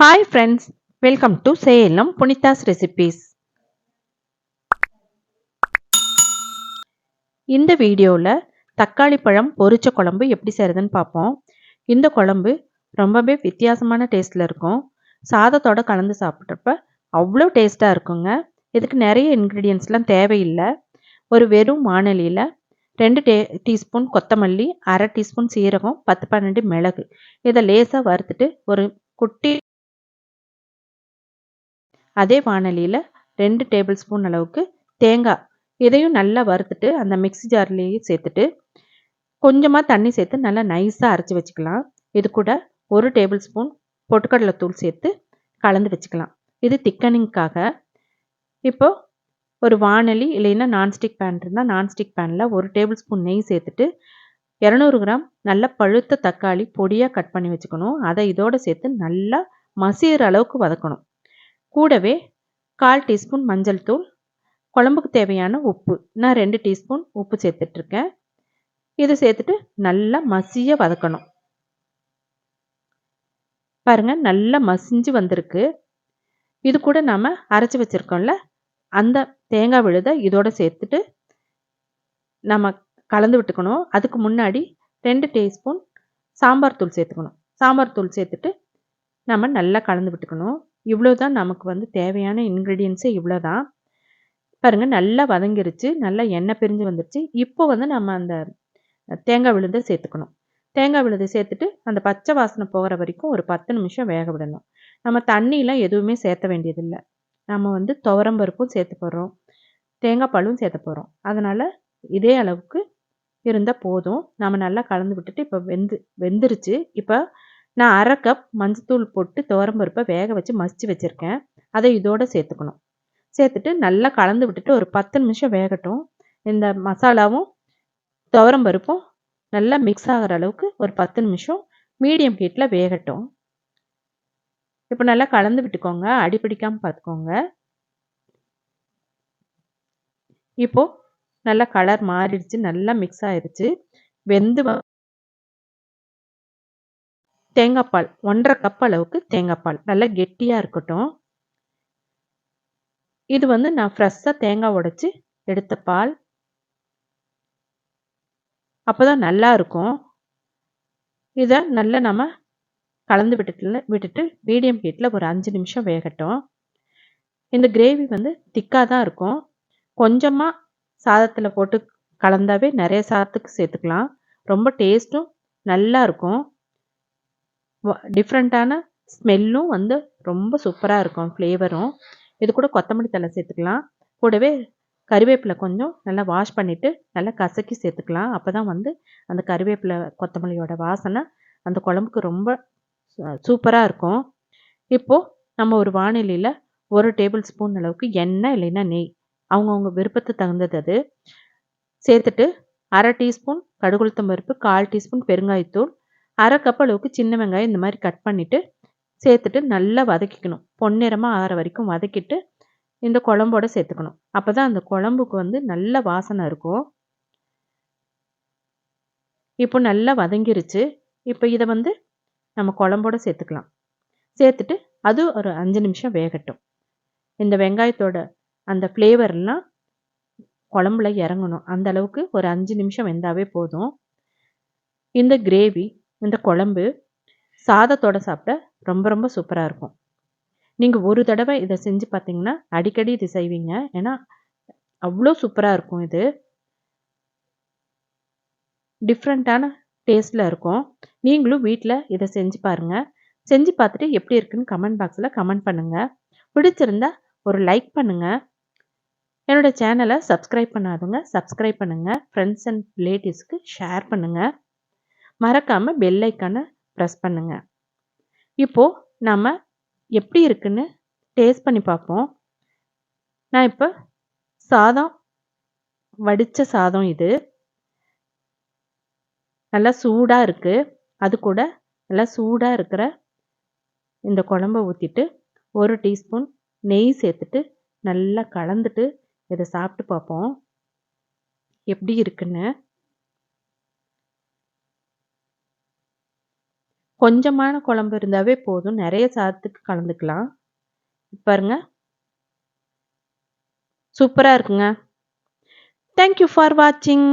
Hi friends welcome to Salem Punithas recipes இந்த வீடியோவில் தக்காளி பழம் பொரிச்ச குழம்பு எப்படி செய்கிறதுன்னு பார்ப்போம். இந்த குழம்பு ரொம்பவே வித்தியாசமான டேஸ்ட்டில் இருக்கும். சாதத்தோட கலந்து சாப்பிட்றப்ப அவ்வளோ டேஸ்ட்டாக இருக்குங்க. இதுக்கு நிறைய இன்க்ரீடியன்ஸ்லாம் தேவையில்லை. ஒரு வெறும் வானொலியில் ரெண்டு டே டீஸ்பூன் கொத்தமல்லி அரை டீஸ்பூன் சீரகம் பத்து பன்னெண்டு மிளகு. இதை லேசாக வறுத்துட்டு ஒரு குட்டி அதே வானலியில் ரெண்டு டேபிள் ஸ்பூன் அளவுக்கு தேங்காய் இதையும் நல்லா வறுத்துட்டு அந்த மிக்ஸி ஜார்லேயே சேர்த்துட்டு கொஞ்சமாக தண்ணி சேர்த்து நல்லா நைஸாக அரைச்சி வச்சுக்கலாம். இது கூட ஒரு டேபிள் ஸ்பூன் பொட்டுக்கடலை தூள் சேர்த்து கலந்து வச்சுக்கலாம். இது திக்கனிங்க்காக இப்போது ஒரு வானலி இல்லைன்னா நான்ஸ்டிக் பேன் இருந்தால் நான்ஸ்டிக் பேனில் ஒரு டேபிள் ஸ்பூன் நெய் சேர்த்துட்டு இரநூறு கிராம் நல்ல பழுத்த தக்காளி பொடியாக கட் பண்ணி வச்சுக்கணும். அதை இதோடு சேர்த்து நல்லா மசிகிற அளவுக்கு வதக்கணும். கூடவே கால் டீஸ்பூன் மஞ்சள் தூள் குழம்புக்கு தேவையான உப்பு. நான் ரெண்டு டீஸ்பூன் உப்பு சேர்த்துட்ருக்கேன். இதை சேர்த்துட்டு நல்லா மசிய வதக்கணும். பாருங்கள் நல்லா மசிஞ்சு வந்திருக்கு. இது கூட நாம் அரைச்சி வச்சுருக்கோம்ல அந்த தேங்காய் விழுதை இதோடு சேர்த்துட்டு நம்ம கலந்து விட்டுக்கணும். அதுக்கு முன்னாடி ரெண்டு டீஸ்பூன் சாம்பார் தூள் சேர்த்துக்கணும். சாம்பார் தூள் சேர்த்துட்டு நம்ம நல்லா கலந்து விட்டுக்கணும். இவ்வளோ தான் நமக்கு வந்து தேவையான இன்க்ரீடியன்ஸே இவ்வளோ தான் பாருங்கள் நல்லா வதங்கிருச்சு நல்லா எண்ணெய் பிரிஞ்சு வந்துருச்சு. இப்போ வந்து நம்ம அந்த தேங்காய் விழுதை சேர்த்துக்கணும். தேங்காய் விழுதை சேர்த்துட்டு அந்த பச்சை வாசனை போகிற வரைக்கும் ஒரு பத்து நிமிஷம் வேக விடணும். நம்ம தண்ணியெலாம் எதுவுமே சேர்த்த வேண்டியதில்லை. நம்ம வந்து துவரம்பருப்பும் சேர்த்து போடுறோம். தேங்காய் பாலும் சேர்த்த போகிறோம் அதனால் இதே அளவுக்கு இருந்தால் போதும். நம்ம நல்லா கலந்து விட்டுட்டு இப்போ வெந்து வெந்துருச்சு. இப்போ நான் அரை கப் மஞ்சத்தூள் போட்டு துவரம்பருப்பை வேக வச்சு மசித்து வச்சுருக்கேன். அதை இதோடு சேர்த்துக்கணும். சேர்த்துட்டு நல்லா கலந்து விட்டுட்டு ஒரு பத்து நிமிஷம் வேகட்டும். இந்த மசாலாவும் துவரம்பருப்பும் நல்லா மிக்ஸ் ஆகிற அளவுக்கு ஒரு பத்து நிமிஷம் மீடியம் ஹீட்டில் வேகட்டும். இப்போ நல்லா கலந்து விட்டுக்கோங்க. அடிப்பிடிக்காமல் பார்த்துக்கோங்க இப்போது நல்லா கலர் மாறிடுச்சு. நல்லா மிக்ஸ் ஆயிடுச்சு வெந்து தேங்காய் பால் ஒன்றரை கப் அளவுக்கு தேங்காய் பால் நல்லா கெட்டியாக இருக்கட்டும். இது வந்து நான் ஃப்ரெஷ்ஷாக தேங்காய் உடைச்சி எடுத்த பால். அப்போ தான் நல்லா இருக்கும். இதை நல்லா நம்ம கலந்து விட்டுட்டு விட்டுட்டு மீடியம் ஹீட்டில் ஒரு அஞ்சு நிமிஷம் வேகட்டும். இந்த கிரேவி வந்து திக்காக தான் இருக்கும். கொஞ்சமாக சாதத்தில் போட்டு கலந்தாவே நிறைய சாதத்துக்கு சேர்த்துக்கலாம். ரொம்ப டேஸ்ட்டும் நல்லா இருக்கும். டிஃப்ரெண்ட்டான ஸ்மெல்லும் வந்து ரொம்ப சூப்பராக இருக்கும் ஃப்ளேவரும் இது கூட கொத்தமல்லி தலை சேர்த்துக்கலாம். கூடவே கறிவேப்பிலை கொஞ்சம் நல்லா வாஷ் பண்ணிவிட்டு நல்லா கசக்கி சேர்த்துக்கலாம். அப்போ தான் வந்து அந்த கறிவேப்பிலை கொத்தமல்லியோட வாசனை அந்த குழம்புக்கு ரொம்ப சூப்பராக இருக்கும். இப்போது நம்ம ஒரு வானிலையில் ஒரு டேபிள் ஸ்பூன் அளவுக்கு எண்ணெய் இல்லைன்னா நெய் அவங்கவுங்க விருப்பத்தை தகுந்தது அது. சேர்த்துட்டு அரை டீஸ்பூன் கடுகுளுத்தம் பருப்பு கால் டீஸ்பூன் பெருங்காயத்தூள் அரை கப் அளவுக்கு சின்ன வெங்காயம் இந்த மாதிரி கட் பண்ணிவிட்டு சேர்த்துட்டு நல்லா வதக்கிக்கணும். பொன்னிறமாக ஆற வரைக்கும் வதக்கிட்டு இந்த குழம்போட சேர்த்துக்கணும். அப்போ தான் அந்த குழம்புக்கு வந்து நல்ல வாசனை இருக்கும். இப்போ நல்லா வதங்கிருச்சு. இப்போ இதை வந்து நம்ம குழம்போட சேர்த்துக்கலாம். சேர்த்துட்டு அது ஒரு அஞ்சு நிமிஷம் வேகட்டும். இந்த வெங்காயத்தோட அந்த ஃப்ளேவர்லாம் குழம்புல இறங்கணும். அந்த அளவுக்கு ஒரு அஞ்சு நிமிஷம் வெந்தாவே போதும். இந்த கிரேவி இந்த குழம்பு சாதத்தோட சாப்பிட ரொம்ப ரொம்ப சூப்பராக இருக்கும். நீங்கள் ஒரு தடவை இதை செஞ்சு பார்த்தீங்கன்னா அடிக்கடி இது செய்வீங்க. ஏன்னா அவ்வளோ சூப்பராக இருக்கும் இது. டிஃப்ரெண்ட்டான டேஸ்ட்டில் இருக்கும். நீங்களும் வீட்டில் இதை செஞ்சு பாருங்கள் செஞ்சு பார்த்துட்டு எப்படி இருக்குன்னு கமெண்ட் பாக்ஸில் கமெண்ட் பண்ணுங்கள் பிடிச்சிருந்தா ஒரு லைக் பண்ணுங்கள் என்னோடய சேனலை சப்ஸ்கிரைப் பண்ணாதுங்க சப்ஸ்கிரைப் பண்ணுங்கள் ஃப்ரெண்ட்ஸ் அண்ட் ரிலேட்டிவ்ஸ்க்கு ஷேர் பண்ணுங்கள் மறக்காமல் பெல் ஐக்கானை ப்ரெஸ் பண்ணுங்கள் இப்போது நம்ம எப்படி இருக்குன்னு டேஸ்ட் பண்ணி பார்ப்போம். நான் இப்போ சாதம் வடித்த சாதம் இது. நல்லா சூடாக இருக்குது அது கூட நல்லா சூடாக இருக்கிற இந்த குழம்ப ஊற்றிட்டு ஒரு டீஸ்பூன் நெய் சேர்த்துட்டு நல்லா கலந்துட்டு இதை சாப்பிட்டு பார்ப்போம். எப்படி இருக்குன்னு. கொஞ்சமான குழம்பு இருந்தாவே போதும். நிறைய சாதத்துக்கு கலந்துக்கலாம். பாருங்க. சூப்பராக இருக்குங்க. தேங்க்யூ ஃபார் வாட்சிங்